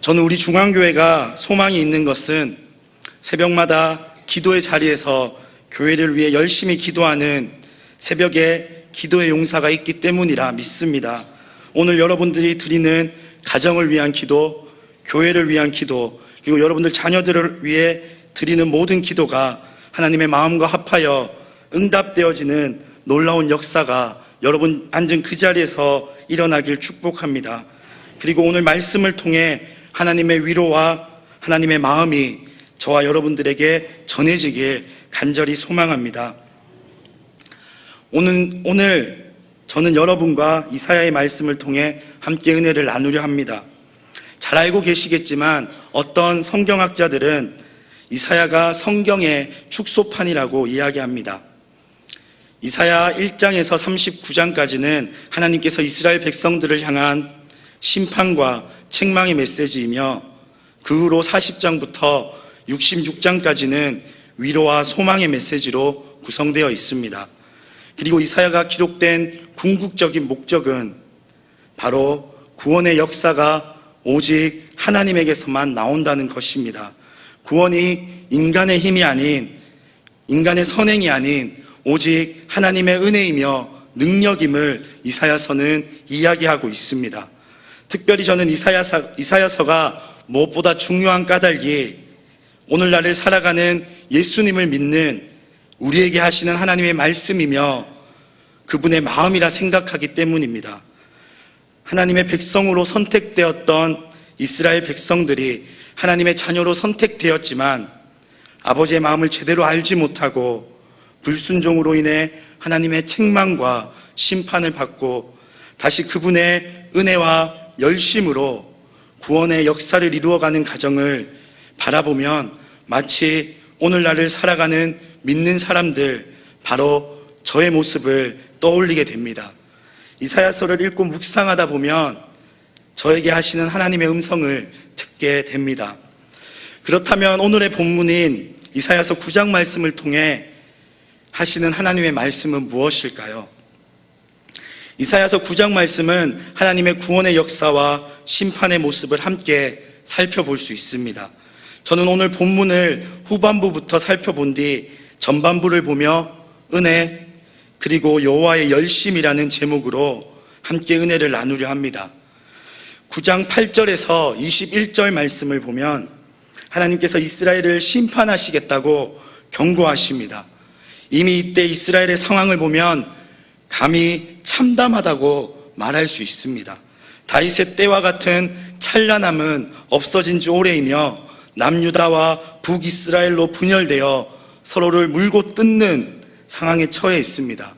저는 우리 중앙교회가 소망이 있는 것은 새벽마다 기도의 자리에서 교회를 위해 열심히 기도하는 새벽에 기도의 용사가 있기 때문이라 믿습니다. 오늘 여러분들이 드리는 가정을 위한 기도, 교회를 위한 기도, 그리고 여러분들 자녀들을 위해 드리는 모든 기도가 하나님의 마음과 합하여 응답되어지는 놀라운 역사가 여러분 앉은 그 자리에서 일어나길 축복합니다. 그리고 오늘 말씀을 통해 하나님의 위로와 하나님의 마음이 저와 여러분들에게 전해지길 간절히 소망합니다. 오늘, 오늘 저는 여러분과 이사야의 말씀을 통해 함께 은혜를 나누려 합니다. 잘 알고 계시겠지만 어떤 성경학자들은 이사야가 성경의 축소판이라고 이야기합니다. 이사야 1장에서 39장까지는 하나님께서 이스라엘 백성들을 향한 심판과 책망의 메시지이며 그 후로 40장부터 66장까지는 위로와 소망의 메시지로 구성되어 있습니다. 그리고 이사야가 기록된 궁극적인 목적은 바로 구원의 역사가 오직 하나님에게서만 나온다는 것입니다. 구원이 인간의 힘이 아닌 인간의 선행이 아닌 오직 하나님의 은혜이며 능력임을 이사야서는 이야기하고 있습니다. 특별히 저는 이사야서, 이사야서가 무엇보다 중요한 까닭이 오늘날을 살아가는 예수님을 믿는 우리에게 하시는 하나님의 말씀이며 그분의 마음이라 생각하기 때문입니다. 하나님의 백성으로 선택되었던 이스라엘 백성들이 하나님의 자녀로 선택되었지만 아버지의 마음을 제대로 알지 못하고 불순종으로 인해 하나님의 책망과 심판을 받고 다시 그분의 은혜와 열심으로 구원의 역사를 이루어가는 가정을 바라보면 마치 오늘날을 살아가는 믿는 사람들 바로 저의 모습을 떠올리게 됩니다. 이사야서를 읽고 묵상하다 보면 저에게 하시는 하나님의 음성을 듣게 됩니다. 그렇다면 오늘의 본문인 이사야서 9장 말씀을 통해 하시는 하나님의 말씀은 무엇일까요? 이사야서 9장 말씀은 하나님의 구원의 역사와 심판의 모습을 함께 살펴볼 수 있습니다. 저는 오늘 본문을 후반부부터 살펴본 뒤 전반부를 보며 은혜 그리고 여호와의 열심이라는 제목으로 함께 은혜를 나누려 합니다. 9장 8절에서 21절 말씀을 보면 하나님께서 이스라엘을 심판하시겠다고 경고하십니다. 이미 이때 이스라엘의 상황을 보면 감히 참담하다고 말할 수 있습니다. 다윗의 때와 같은 찬란함은 없어진 지 오래이며 남유다와 북이스라엘로 분열되어 서로를 물고 뜯는 상황에 처해 있습니다.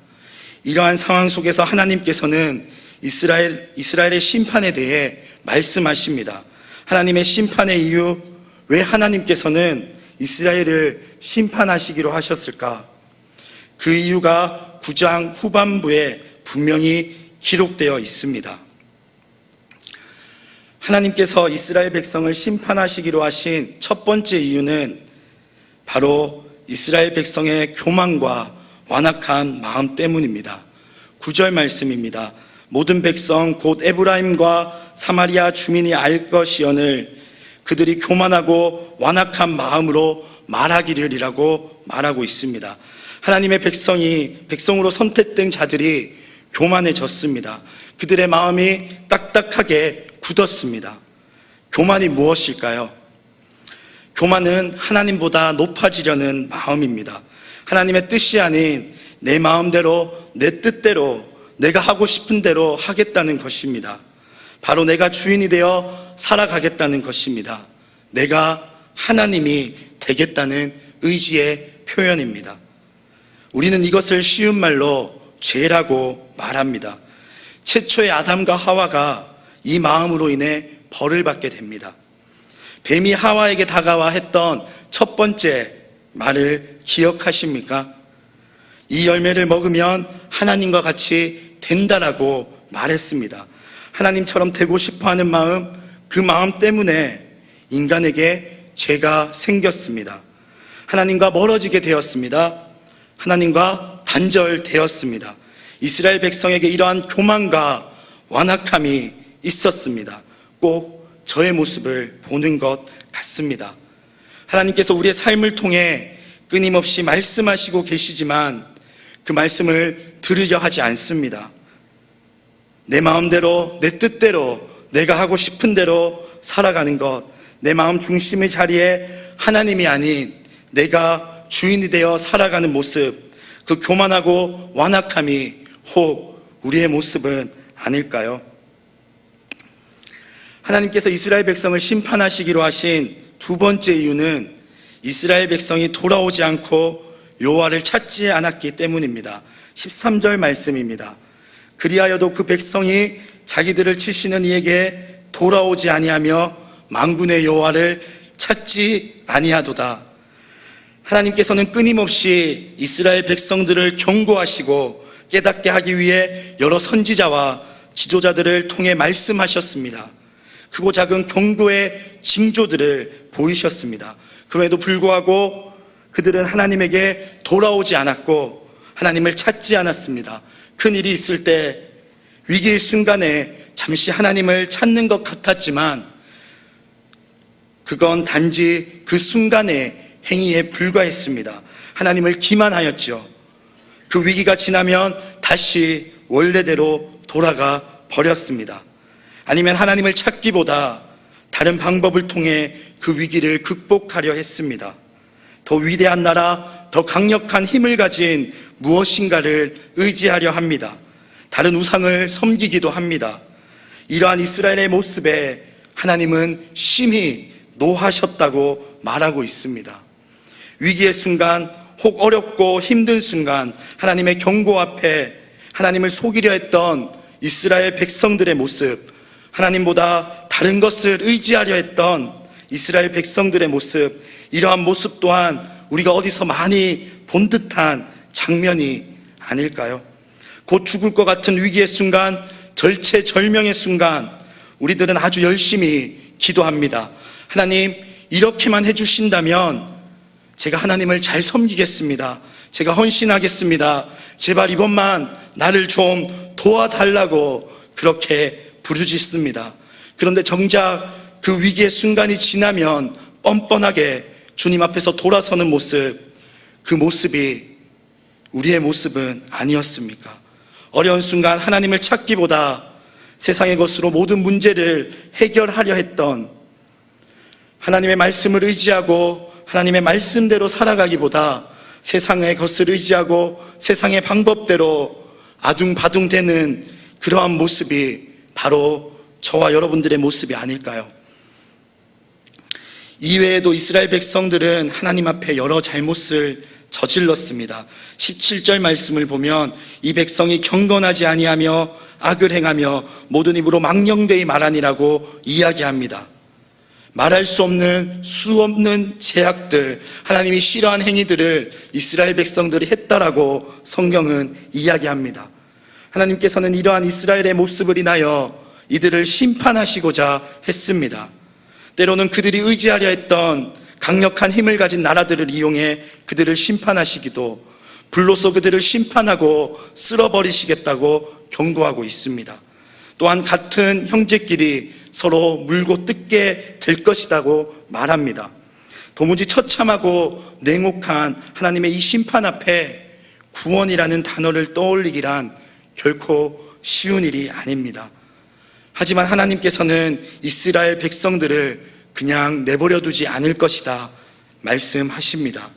이러한 상황 속에서 하나님께서는 이스라엘, 이스라엘의 심판에 대해 말씀하십니다. 하나님의 심판의 이유, 왜 하나님께서는 이스라엘을 심판하시기로 하셨을까? 그 이유가 9장 후반부에 분명히 기록되어 있습니다. 하나님께서 이스라엘 백성을 심판하시기로 하신 첫 번째 이유는 바로 이스라엘 백성의 교만과 완악한 마음 때문입니다. 9절 말씀입니다. 모든 백성 곧 에브라임과 사마리아 주민이 알 것이언을 그들이 교만하고 완악한 마음으로 말하기를이라고 말하고 있습니다. 하나님의 백성이 백성으로 선택된 자들이 교만해졌습니다. 그들의 마음이 딱딱하게 굳었습니다. 교만이 무엇일까요? 교만은 하나님보다 높아지려는 마음입니다. 하나님의 뜻이 아닌 내 마음대로, 내 뜻대로, 내가 하고 싶은 대로 하겠다는 것입니다. 바로 내가 주인이 되어 살아가겠다는 것입니다. 내가 하나님이 되겠다는 의지의 표현입니다. 우리는 이것을 쉬운 말로 죄라고 말합니다. 최초의 아담과 하와가 이 마음으로 인해 벌을 받게 됩니다. 뱀이 하와에게 다가와 했던 첫 번째 말을 기억하십니까? 이 열매를 먹으면 하나님과 같이 된다라고 말했습니다. 하나님처럼 되고 싶어 하는 마음, 그 마음 때문에 인간에게 죄가 생겼습니다. 하나님과 멀어지게 되었습니다. 하나님과 단절되었습니다. 이스라엘 백성에게 이러한 교만과 완악함이 있었습니다. 꼭 저의 모습을 보는 것 같습니다. 하나님께서 우리의 삶을 통해 끊임없이 말씀하시고 계시지만 그 말씀을 들으려 하지 않습니다. 내 마음대로, 내 뜻대로, 내가 하고 싶은 대로 살아가는 것, 내 마음 중심의 자리에 하나님이 아닌 내가 주인이 되어 살아가는 모습, 그 교만하고 완악함이 혹 우리의 모습은 아닐까요? 하나님께서 이스라엘 백성을 심판하시기로 하신 두 번째 이유는 이스라엘 백성이 돌아오지 않고 여호와를 찾지 않았기 때문입니다. 13절 말씀입니다. 그리하여도 그 백성이 자기들을 치시는 이에게 돌아오지 아니하며 망군의 여호와를 찾지 아니하도다. 하나님께서는 끊임없이 이스라엘 백성들을 경고하시고 깨닫게 하기 위해 여러 선지자와 지도자들을 통해 말씀하셨습니다. 크고 작은 경고의 징조들을 보이셨습니다. 그럼에도 불구하고 그들은 하나님에게 돌아오지 않았고 하나님을 찾지 않았습니다. 큰 일이 있을 때 위기의 순간에 잠시 하나님을 찾는 것 같았지만 그건 단지 그 순간의 행위에 불과했습니다. 하나님을 기만하였죠. 그 위기가 지나면 다시 원래대로 돌아가 버렸습니다. 아니면 하나님을 찾기보다 다른 방법을 통해 그 위기를 극복하려 했습니다. 더 위대한 나라, 더 강력한 힘을 가진 무엇인가를 의지하려 합니다. 다른 우상을 섬기기도 합니다. 이러한 이스라엘의 모습에 하나님은 심히 노하셨다고 말하고 있습니다. 위기의 순간, 혹 어렵고 힘든 순간, 하나님의 경고 앞에 하나님을 속이려 했던 이스라엘 백성들의 모습, 하나님보다 다른 것을 의지하려 했던 이스라엘 백성들의 모습, 이러한 모습 또한 우리가 어디서 많이 본 듯한 장면이 아닐까요? 곧 죽을 것 같은 위기의 순간, 절체절명의 순간, 우리들은 아주 열심히 기도합니다. 하나님, 이렇게만 해주신다면 제가 하나님을 잘 섬기겠습니다. 제가 헌신하겠습니다. 제발 이번만 나를 좀 도와달라고 그렇게 부르짖습니다. 그런데 정작 그 위기의 순간이 지나면 뻔뻔하게 주님 앞에서 돌아서는 모습, 그 모습이 우리의 모습은 아니었습니까? 어려운 순간 하나님을 찾기보다 세상의 것으로 모든 문제를 해결하려 했던 하나님의 말씀을 의지하고 하나님의 말씀대로 살아가기보다 세상의 것을 의지하고 세상의 방법대로 아둥바둥 되는 그러한 모습이 바로 저와 여러분들의 모습이 아닐까요? 이외에도 이스라엘 백성들은 하나님 앞에 여러 잘못을 저질렀습니다. 17절 말씀을 보면 이 백성이 경건하지 아니하며 악을 행하며 모든 입으로 망령되이 말하니라고 이야기합니다. 말할 수 없는 수 없는 제약들, 하나님이 싫어한 행위들을 이스라엘 백성들이 했다라고 성경은 이야기합니다. 하나님께서는 이러한 이스라엘의 모습을 인하여 이들을 심판하시고자 했습니다. 때로는 그들이 의지하려 했던 강력한 힘을 가진 나라들을 이용해 그들을 심판하시기도 불로서 그들을 심판하고 쓸어버리시겠다고 경고하고 있습니다. 또한 같은 형제끼리 서로 물고 뜯게 될 것이라고 말합니다. 도무지 처참하고 냉혹한 하나님의 이 심판 앞에 구원이라는 단어를 떠올리기란 결코 쉬운 일이 아닙니다. 하지만 하나님께서는 이스라엘 백성들을 그냥 내버려 두지 않을 것이다 말씀하십니다.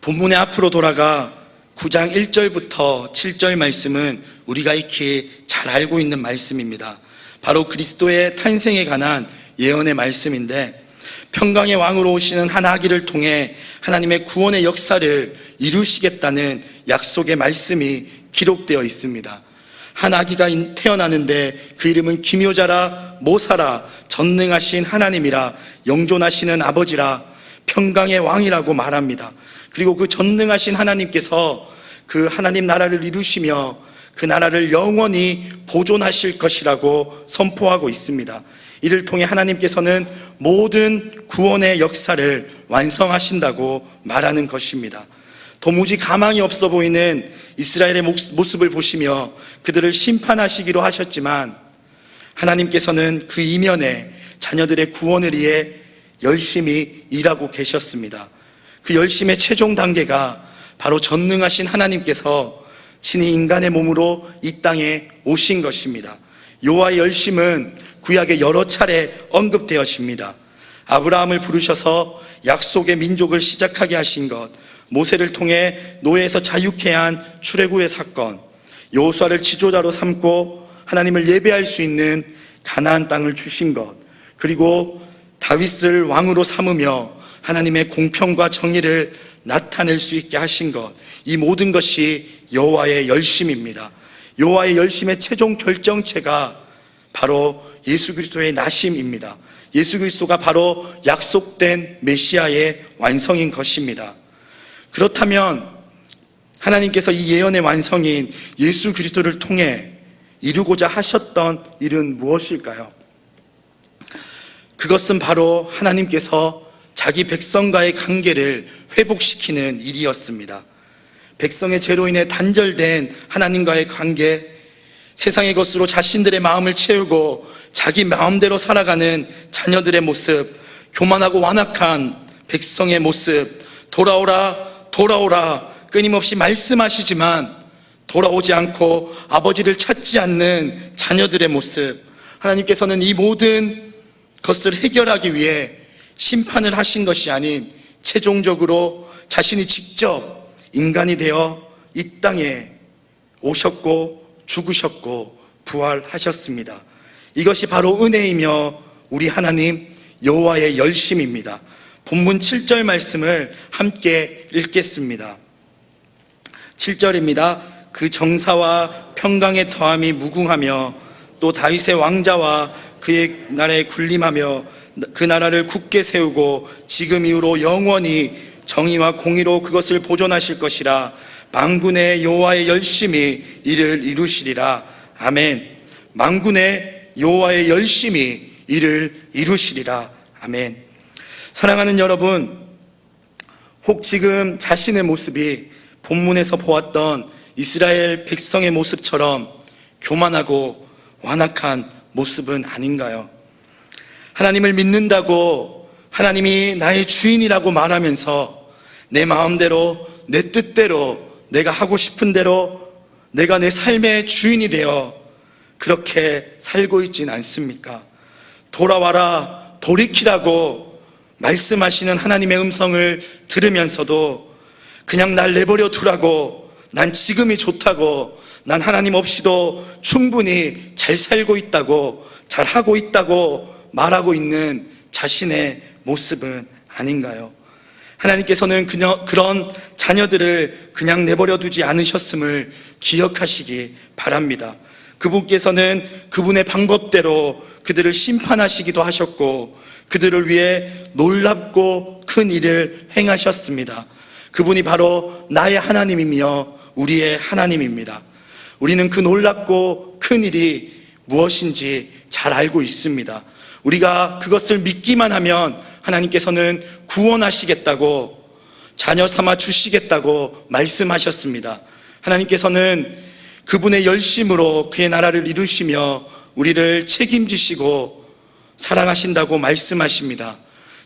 본문의 앞으로 돌아가 9장 1절부터 7절 말씀은 우리가 익히 잘 알고 있는 말씀입니다. 바로 그리스도의 탄생에 관한 예언의 말씀인데 평강의 왕으로 오시는 한 아기를 통해 하나님의 구원의 역사를 이루시겠다는 약속의 말씀이 기록되어 있습니다. 한 아기가 태어나는데 그 이름은 기묘자라 모사라 전능하신 하나님이라 영존하시는 아버지라 평강의 왕이라고 말합니다. 그리고 그 전능하신 하나님께서 그 하나님 나라를 이루시며 그 나라를 영원히 보존하실 것이라고 선포하고 있습니다. 이를 통해 하나님께서는 모든 구원의 역사를 완성하신다고 말하는 것입니다. 도무지 가망이 없어 보이는 이스라엘의 모습을 보시며 그들을 심판하시기로 하셨지만 하나님께서는 그 이면에 자녀들의 구원을 위해 열심히 일하고 계셨습니다. 그 열심의 최종 단계가 바로 전능하신 하나님께서 친히 인간의 몸으로 이 땅에 오신 것입니다. 요하의 열심은 구약에 여러 차례 언급되었습니다. 아브라함을 부르셔서 약속의 민족을 시작하게 하신 것, 모세를 통해 노예에서 자유케 한 출애굽의 사건, 여호수아를 지도자로 삼고 하나님을 예배할 수 있는 가나안 땅을 주신 것, 그리고 다윗을 왕으로 삼으며 하나님의 공평과 정의를 나타낼 수 있게 하신 것, 이 모든 것이 여호와의 열심입니다. 여호와의 열심의 최종 결정체가 바로 예수 그리스도의 나심입니다. 예수 그리스도가 바로 약속된 메시아의 완성인 것입니다. 그렇다면 하나님께서 이 예언의 완성인 예수 그리스도를 통해 이루고자 하셨던 일은 무엇일까요? 그것은 바로 하나님께서 자기 백성과의 관계를 회복시키는 일이었습니다. 백성의 죄로 인해 단절된 하나님과의 관계, 세상의 것으로 자신들의 마음을 채우고 자기 마음대로 살아가는 자녀들의 모습, 교만하고 완악한 백성의 모습, 돌아오라, 돌아오라, 끊임없이 말씀하시지만 돌아오지 않고 아버지를 찾지 않는 자녀들의 모습, 하나님께서는 이 모든 것을 해결하기 위해 심판을 하신 것이 아닌 최종적으로 자신이 직접 인간이 되어 이 땅에 오셨고 죽으셨고 부활하셨습니다. 이것이 바로 은혜이며 우리 하나님 여호와의 열심입니다. 본문 7절 말씀을 함께 읽겠습니다. 7절입니다. 그 정사와 평강의 더함이 무궁하며 또 다윗의 왕자와 그의 나라에 군림하며 그 나라를 굳게 세우고 지금 이후로 영원히 정의와 공의로 그것을 보존하실 것이라 망군의 여호와의 열심히 이를 이루시리라. 아멘. 망군의 여호와의 열심히 이를 이루시리라. 아멘. 사랑하는 여러분 혹 지금 자신의 모습이 본문에서 보았던 이스라엘 백성의 모습처럼 교만하고 완악한 모습은 아닌가요? 하나님을 믿는다고 하나님이 나의 주인이라고 말하면서 내 마음대로 내 뜻대로 내가 하고 싶은 대로 내가 내 삶의 주인이 되어 그렇게 살고 있진 않습니까? 돌아와라 돌이키라고 말씀하시는 하나님의 음성을 들으면서도 그냥 날 내버려 두라고 난 지금이 좋다고 난 하나님 없이도 충분히 잘 살고 있다고 잘 하고 있다고 말하고 있는 자신의 모습은 아닌가요? 하나님께서는 그녀, 그런 자녀들을 그냥 내버려 두지 않으셨음을 기억하시기 바랍니다. 그분께서는 그분의 방법대로 그들을 심판하시기도 하셨고 그들을 위해 놀랍고 큰 일을 행하셨습니다. 그분이 바로 나의 하나님이며 우리의 하나님입니다. 우리는 그 놀랍고 큰 일이 무엇인지 잘 알고 있습니다. 우리가 그것을 믿기만 하면 하나님께서는 구원하시겠다고 자녀 삼아 주시겠다고 말씀하셨습니다. 하나님께서는 그분의 열심으로 그의 나라를 이루시며 우리를 책임지시고 사랑하신다고 말씀하십니다.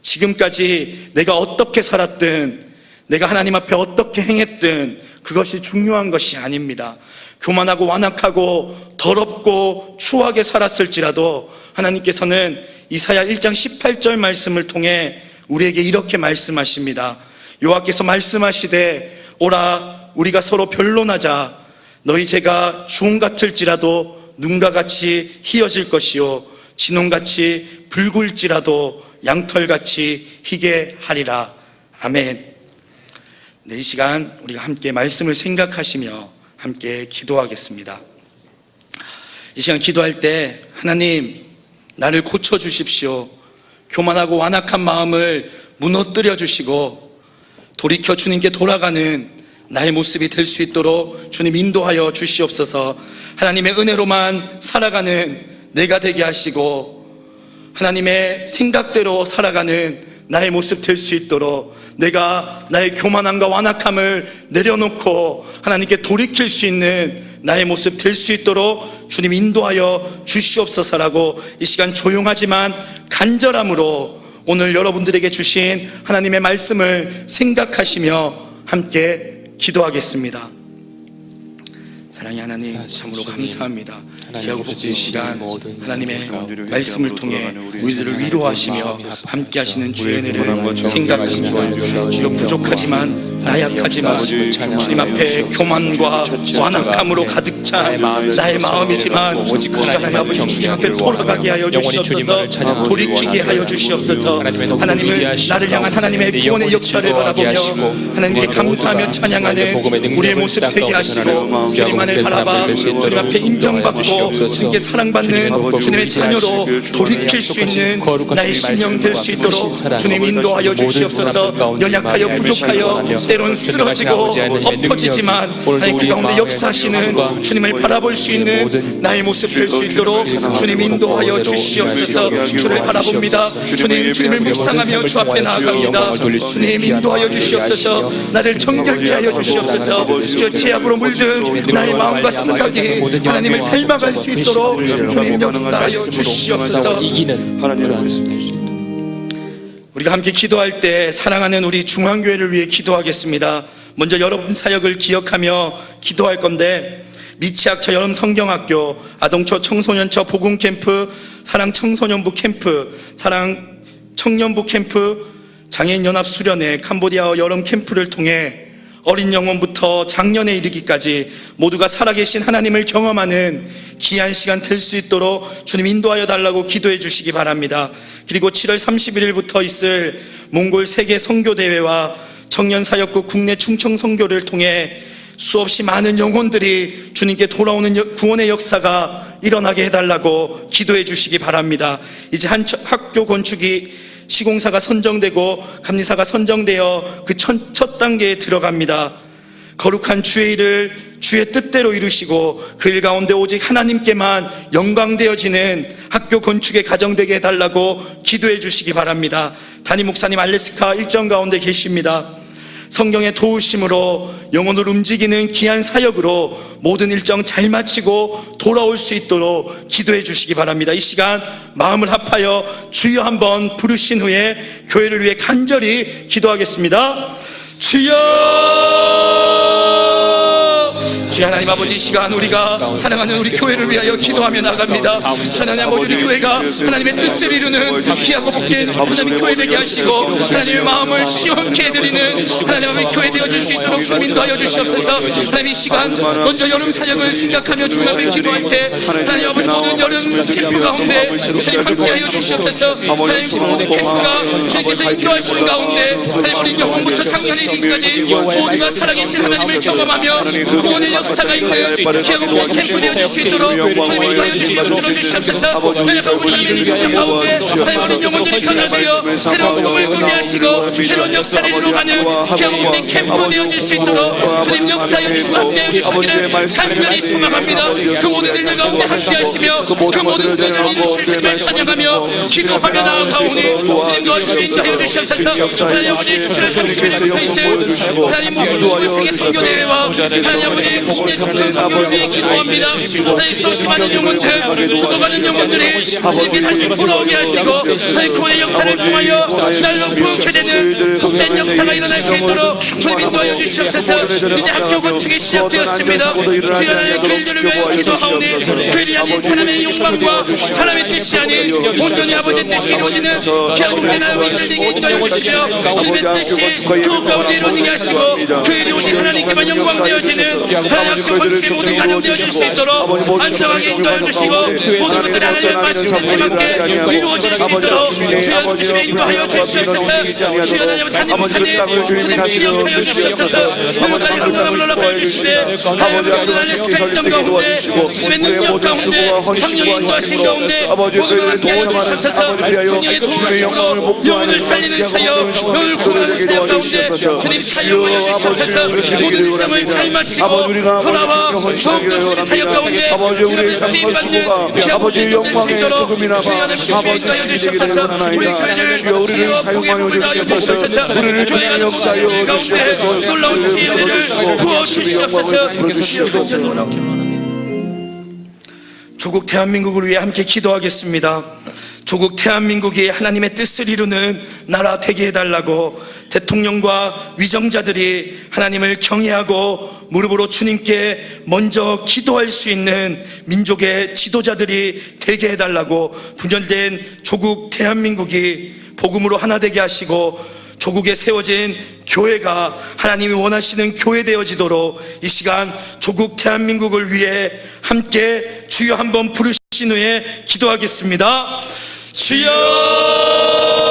지금까지 내가 어떻게 살았든 내가 하나님 앞에 어떻게 행했든 그것이 중요한 것이 아닙니다. 교만하고 완악하고 더럽고 추하게 살았을지라도 하나님께서는 이사야 1장 18절 말씀을 통해 우리에게 이렇게 말씀하십니다. 여호와께서 말씀하시되 오라 우리가 서로 변론하자 너희 죄가 주홍 같을지라도 눈과 같이 희어질 것이요 진홍같이 붉을지라도 양털같이 희게 하리라 아멘. 네, 이 시간 우리가 함께 말씀을 생각하시며 함께 기도하겠습니다. 이 시간 기도할 때 하나님 나를 고쳐 주십시오. 교만하고 완악한 마음을 무너뜨려 주시고 돌이켜 주님께 돌아가는 나의 모습이 될 수 있도록 주님 인도하여 주시옵소서. 하나님의 은혜로만 살아가는 내가 되게 하시고 하나님의 생각대로 살아가는 나의 모습 될 수 있도록 내가 나의 교만함과 완악함을 내려놓고 하나님께 돌이킬 수 있는 나의 모습 될 수 있도록 주님 인도하여 주시옵소서라고 이 시간 조용하지만 간절함으로 오늘 여러분들에게 주신 하나님의 말씀을 생각하시며 함께 기도하겠습니다. 사랑의 하나님 참으로 감사합니다. 귀하고 복된 시간 하나님의 말씀을 통해 우리들을 위로하시며 함께 하시는 주의 은혜를 생각합니다. 주여 부족하지만 나약하지만 주님 앞에 교만과 완악함으로 가득 찬 나의 마음이지만 하나님 아버지 주님 앞에 돌아가게 하여 주시옵소서. 돌이키게 하여 주시옵소서. 하나님을 나를 향한 하나님의 구원의 역사를 바라보며 하나님께 감사하며 찬양하는 우리의 모습 되게 하시고 주님 안을 바라봐. 주님 앞에 인정받고 주님께 사랑받는 주님의 자녀로 돌이킬 수 있는 나의 심령 될 수 있도록 주님 인도하여 주시옵소서. 연약하여 부족하여 때론 쓰러지고 엎어지지만 하나님 그 가운데 역사하시는 주님을 바라볼 수 있는 나의 모습 될 수 있도록 주님 인도하여 주시옵소서. 주를 바라봅니다. 주님 주님을 묵상하며 주 앞에 나아갑니다. 주님 인도하여 주시옵소서. 나를 정결케 하여 주시옵소서. 주 죄악으로 물든 나의 마음과 생각이 하나님을 닮아갈 수 있도록 주님 역사하여 주시옵소서 이기는 하나님 그러한 말씀 우리가 함께 기도할 때 사랑하는 우리 중앙교회를 위해 기도하겠습니다. 먼저 여러분 사역을 기억하며 기도할 건데 미치학처 여름 성경학교 아동처 청소년처 복음 캠프 사랑 청소년부 캠프 사랑 청년부 캠프 장애인 연합 수련회 캄보디아 여름 캠프를 통해 어린 영혼부터 장년에 이르기까지 모두가 살아계신 하나님을 경험하는 귀한 시간 될 수 있도록 주님 인도하여 달라고 기도해 주시기 바랍니다. 그리고 7월 31일부터 있을 몽골 세계 선교 대회와 청년 사역국 국내 충청 선교를 통해 수없이 많은 영혼들이 주님께 돌아오는 여- 구원의 역사가 일어나게 해달라고 기도해 주시기 바랍니다. 이제 한 처- 학교 건축이 시공사가 선정되고 감리사가 선정되어 그 첫 단계에 들어갑니다. 거룩한 주의 일을 주의 뜻대로 이루시고 그 일 가운데 오직 하나님께만 영광되어지는 학교 건축에 가정되게 해달라고 기도해 주시기 바랍니다. 담임 목사님 알래스카 일정 가운데 계십니다. 성경의 도우심으로 영혼을 움직이는 귀한 사역으로 모든 일정 잘 마치고 돌아올 수 있도록 기도해 주시기 바랍니다. 이 시간 마음을 합하여 주여 한번 부르신 후에 교회를 위해 간절히 기도하겠습니다. 주여! 주여 하나님 아버지 이 시간 우리가 사랑하는 우리 교회를 위하여 기도하며 나갑니다. 하나님 아버지 우리 교회가 하나님의 뜻을 이루는 귀하고 복된 하나님 교회 되게 하시고 하나님의 마음을 시원케 해드리는 하나님 아버지 교회 되어질 수 있도록 주님 인도하여 주시옵소서 하나님 이 시간 먼저 여름 사역을 생각하며 주님 앞에 기도할 때 하나님 아버지 모든 여름 캠프 가운데 주님 함께하여 주시옵소서 하나님 모든 캠프가 주님께서 인도하시는 가운데 하나님 우리 영혼부터 장년에 이르기까지 모두가 살아계신 하나님을 경험하며 구원의 역 사가 있는 기하고 복된 캠프 되어질 수 있도록 주님 인도하여 주시고 들어주시옵소서 하나님 아버지 이 시간 가운데 우리 영혼들이 변화되어 새로운 꿈을 꾸게 하시고 새로운 역사를 이루어가는 기하고 복된 캠프 되어질 수 있도록 주님 역사여 주시고 함께해 주시기를 간절히 소망합니다 그 모든 일들 가운데 함께하시며 그 모든 일들을 이루실 주님을 찬양하며 기도하며 나아가오니 주님 도와주시고 인도하여 주시옵소서 하나님 아버지 스페이스 하나님 모든 세계 성교대회와 하나님 아버지 국내 청천 성교를 위해 기도합니다 하나님 소심하는 영혼들 죽어가는 영혼들이 주님께 다시 돌아오게 하시고 하나님 그의 역사를 통하여 날로 부흥케 되는 복된 역사가 일어날 수 있도록 주님 인도하여 주시옵소서 이제 학교 건축이 시작되었습니다 주여 하나님 교회들을 위해 기도하오니 교회를 향한 사람의 욕망과 사람의 뜻이 아닌 온전히 아버지의 뜻이 이루어지는 기아복된 아버지들에게 인도하여 주시며 주님의 뜻이 그 가운데 이루어지게 하시고 교회를 오직 하나님께만 영광되어지는 하나님 학교 건축의 모든 가정 되어질 수 있도록 안정하게 인도하여 주시고 모든 것들이 하나님의 말씀에 새롭게 이루어질 수 있도록 주여 주님의 인도하여 주시옵소서 주여 하나님 목사님 주님 기억하여 주시옵소서 오늘까지 한국을 올라가여 주시되 하나님 모든 알레스카 일정 가운데 주님의 능력 가운데 성령의 인도하신 가운데 모든 걸 함께하여 주시옵소서 성령의 도우심으로 영혼을 살리는 사역 영혼을 구원하는 사역 가운데 주님 사용하여 주시옵소서 모든 일정을 잘 마치고 돌아와 더욱더 주신 사역 가운데 주님의 쓰임받는 기아복된 영될 수 있도록 주여 하나님 주여 주시옵소서 우리 교회를 주여 사용하여 주시옵소서 우리를 역사하여 가운데 주시옵소서. 놀라운 기회를 부어 주시옵소서. 조국 대한민국을 위해 함께 기도하겠습니다. 조국 대한민국이 하나님의 뜻을 이루는 나라 되게 해달라고 대통령과 위정자들이 하나님을 경외하고 무릎으로 주님께 먼저 기도할 수 있는 민족의 지도자들이 되게 해달라고 분열된 조국 대한민국이 복음으로 하나 되게 하시고 조국에 세워진 교회가 하나님이 원하시는 교회 되어지도록 이 시간 조국 대한민국을 위해 함께 주여 한번 부르신 후에 기도하겠습니다. 주여!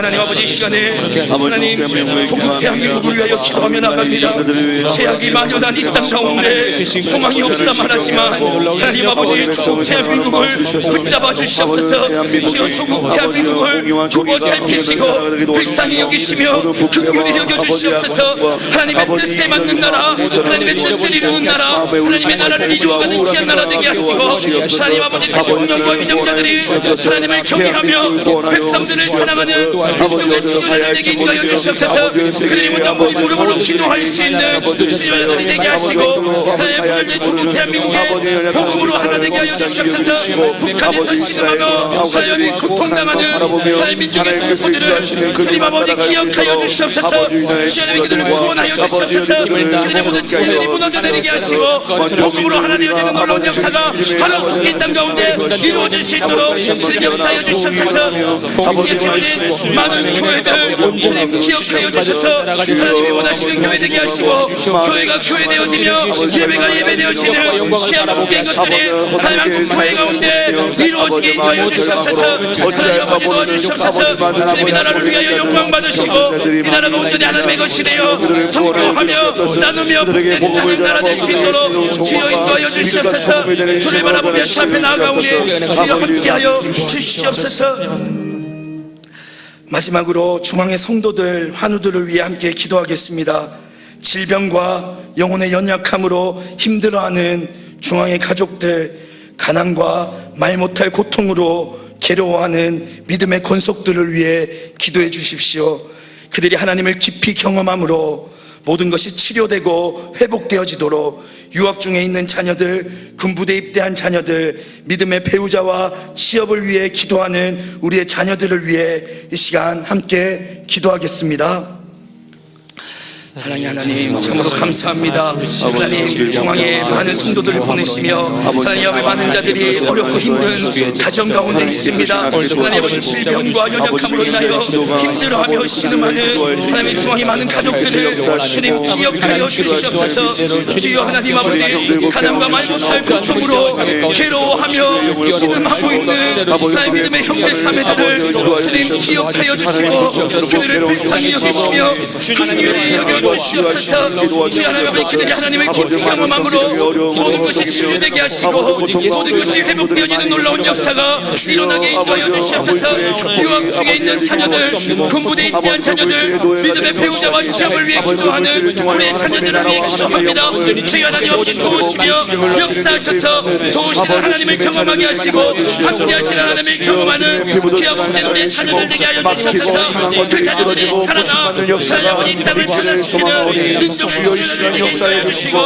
제 하나님 아버지 이 시간에 하나님 조국 대한민국을 위하여 기도하며 나갑니다. 제약이 만연한 이 땅 가운데 소망이 없다 말하지만 하나님 아버지 조국 대한민국을 붙잡아 주시옵소서. 주여 조국 대한민국을 두고 살피시고 불쌍히 여기시며 긍휼히 여겨주시옵소서. 하나님의 뜻에 맞는 나라 하나님의 뜻을 이루는 나라 하나님의 나라를 이루어가는 귀한 나라 되게 하시고 하나님 아버지 대통령과 위정자들이 하나님을 경외하며 백성들을 사랑하는 민족의 지도자들에게 인도하여 주시옵소서 그들이 먼저 우리 무릎으로 기도할 수 있는 지도자들이 되게 하시고 하나님 분열된 조국 대한민국의 복음으로 하나 되게 하여 주시옵소서 북한에서 신음하며 사연이 고통당하는 하나님 민족의 동포들을 주님 아버지 기억하여 주시옵소서 주님 그들을 구원하여 주시옵소서 그들의 모든 지혜들이 무너져 내리게 하시고 복음으로 하나 되어지는 놀라운 역사가 하나 속해 땅 가운데 이루어질 수 있도록 주님 역사하여 주시옵소서 전국에 세워진 많은 교회들 주님 기억하여 주셔서 하나님이 원하시는 교회 되게 하시고 교회가 교회 되어지며 예배가 예배 되어지는 복된 것들이 하나님 한국 교회 가운데 이루어지게 인도하여 주시옵소서 하나님 아버지 도와주시옵소서 주님 이 나라를 위하여 영광 받으시고 이 나라가 온전히 하나님의 것이 되어 성교하며 나누며 복된 나라 될 수 있도록 주여 인도하여 주시옵소서 주님 바라보며 주 앞에 나아가오니 주여 함께하여 주시옵소서 마지막으로 중앙의 성도들 환우들을 위해 함께 기도하겠습니다. 질병과 영혼의 연약함으로 힘들어하는 중앙의 가족들, 가난과 말 못할 고통으로 괴로워하는 믿음의 권속들을 위해 기도해 주십시오. 그들이 하나님을 깊이 경험함으로 모든 것이 치료되고 회복되어지도록 유학 중에 있는 자녀들, 군부대 입대한 자녀들, 믿음의 배우자와 취업을 위해 기도하는 우리의 자녀들을 위해 이 시간 함께 기도하겠습니다. 사랑의 하나님 참으로 감사합니다 하나님 중앙에 많은 성도들을 보내시며 하나님 앞에 많은 자들이 어렵고 힘든 가정 가운데 있습니다 하나님 질병과 연약함으로 인하여 힘들어하며 신음하는 하나님의 중앙에 많은 가족들을 주님 기억하여 주시옵소서 주여 하나님 아버지 가난과 말못할 고통으로 괴로워하며 신음하고 있는 하나님 믿음의 형제 자매들을 주님 기억하여 주시고 그들을 불쌍히 여기시며 긍휼히 여겨 주시옵소서 주여 하나님 아버지 그들이 하나님을 깊이 경험함으로 모든 것이 치유되게 하시고 모든 것이 회복되어지는 놀라운 역사가 일어나게 인도하여 주시옵소서 유학 중에 있는 자녀들 군부대 입대한 자녀들 믿음의 배우자와 취업을 위해 기도하는 우리의 자녀들을 위해 기도합니다 주여 하나님 아버지 도우시며 역사하셔서 도우시는 하나님을 경험하게 하시고 함께 하시는 하나님을 경험하는 기억된 우리의 자녀들 되게 하여 주시옵소서 그 자녀들이 살아나 하나님 아버지 이 땅을 변화시 키는 민족의 주를 되게 인도해 주시고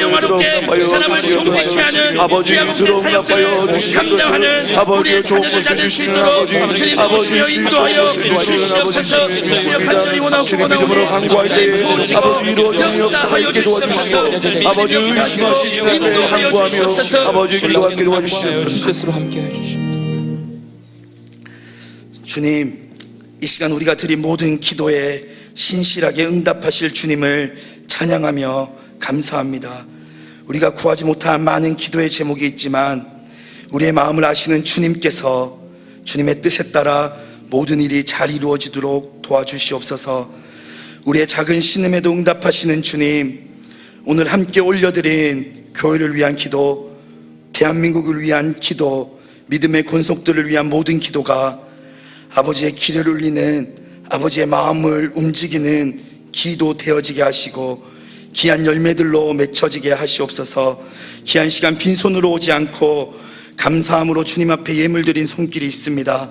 영화롭게 사람을 통치케 하는 귀한 복된 사역들을 감당하는 우리의 자녀들 찾을 수 있도록 주님 도우시며 인도하여 주시옵소서 주여 간절히 원하고 원하오니 주님 도우시고 역사하여 주시옵소서 아버지 의심하시지 인도하여 간구하며 아버지 기도하게 도와주시옵소서 뜻으로 함께해 주시옵소서. 주님, 이 시간 우리가 드린 모든 기도에 신실하게 응답하실 주님을 찬양하며 감사합니다. 우리가 구하지 못한 많은 기도의 제목이 있지만 우리의 마음을 아시는 주님께서 주님의 뜻에 따라 모든 일이 잘 이루어지도록 도와주시옵소서. 우리의 작은 신음에도 응답하시는 주님, 오늘 함께 올려드린 교회를 위한 기도, 대한민국을 위한 기도, 믿음의 권속들을 위한 모든 기도가 아버지의 기를 울리는 아버지의 마음을 움직이는 기도 되어지게 하시고 귀한 열매들로 맺혀지게 하시옵소서. 귀한 시간 빈손으로 오지 않고 감사함으로 주님 앞에 예물 드린 손길이 있습니다.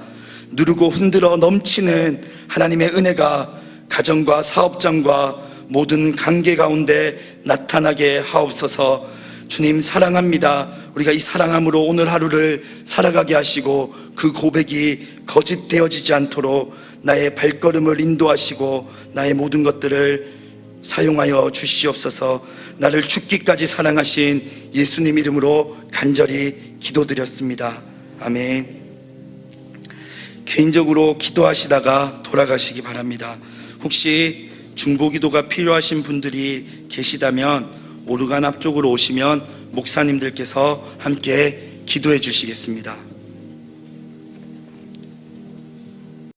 누르고 흔들어 넘치는 하나님의 은혜가 가정과 사업장과 모든 관계 가운데 나타나게 하옵소서. 주님 사랑합니다. 우리가 이 사랑함으로 오늘 하루를 살아가게 하시고 그 고백이 거짓 되어지지 않도록 나의 발걸음을 인도하시고 나의 모든 것들을 사용하여 주시옵소서 나를 죽기까지 사랑하신 예수님 이름으로 간절히 기도드렸습니다. 아멘. 개인적으로 기도하시다가 돌아가시기 바랍니다. 혹시 중보 기도가 필요하신 분들이 계시다면 오르간 앞쪽으로 오시면 목사님들께서 함께 기도해 주시겠습니다.